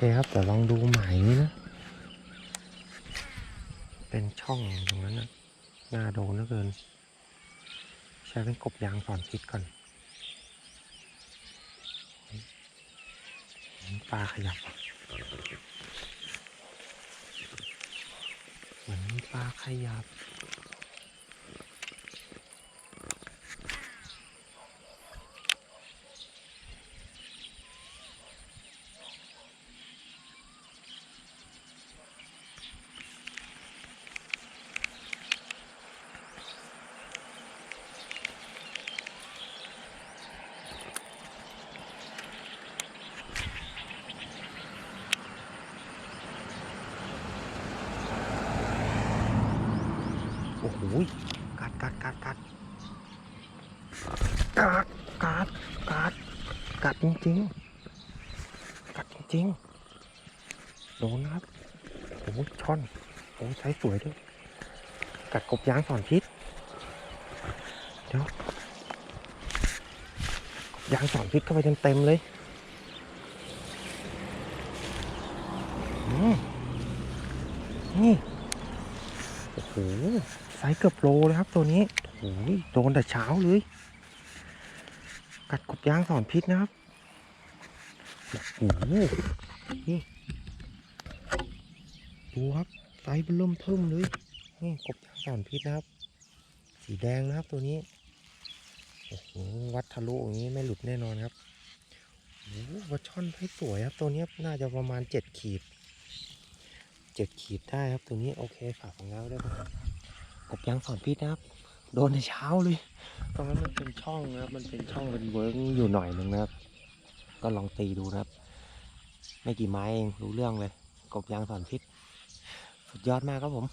เคครับแต่ลองดูหมายนี้นะ เป็นช่องตรงนั้นนะน่าโดนเหลือเกิน ใช้เป็นกบยางสอนพิษก่อนปลาขยับเหมือนปลาขยับ โอ้โหกัดกัดกัดกัดกัดกัดกัดกัดจริงๆกัดจริงๆโดนครับโอ้ช่อนโอ้ใช้สวยด้วย กัดกบยางสอนพิษเดี๋ยวยางสอนพิษเข้าไปเต็มๆเลยอืมนี่โอ้โห ไซส์เกือบโลเลยครับตัวนี้โอ้โหโดนแต่เช้าเลย กัดกบยางสอนพิษนะครับโอ้โหนี่ดูครับไซส์เป็นเริ่มเทิมเลยนี่กบยางสอนพิษนะครับ สีแดงนะครับตัวนี้โอ้โหวัดทะลุอย่างนี้ไม่หลุดแน่นอนครับโอ้โหวัดช่อนให้สวยครับตัวนี้น่าจะประมาณเจ็ดขีด เจ็ดขีดได้ครับตัวนี้โอเคฝากของเราได้ครับกบยางสอนพิษนะครับ โดนในเช้าเลยตรงนั้นมันเป็นช่องนะครับ มันเป็นช่องเป็นเวิร์กอยู่หน่อยหนึ่งนะครับ ก็ลองตีดูนะครับ ไม่กี่ไม้เองรู้เรื่องเลย กบยางสอนพิษ สุดยอดมากครับผม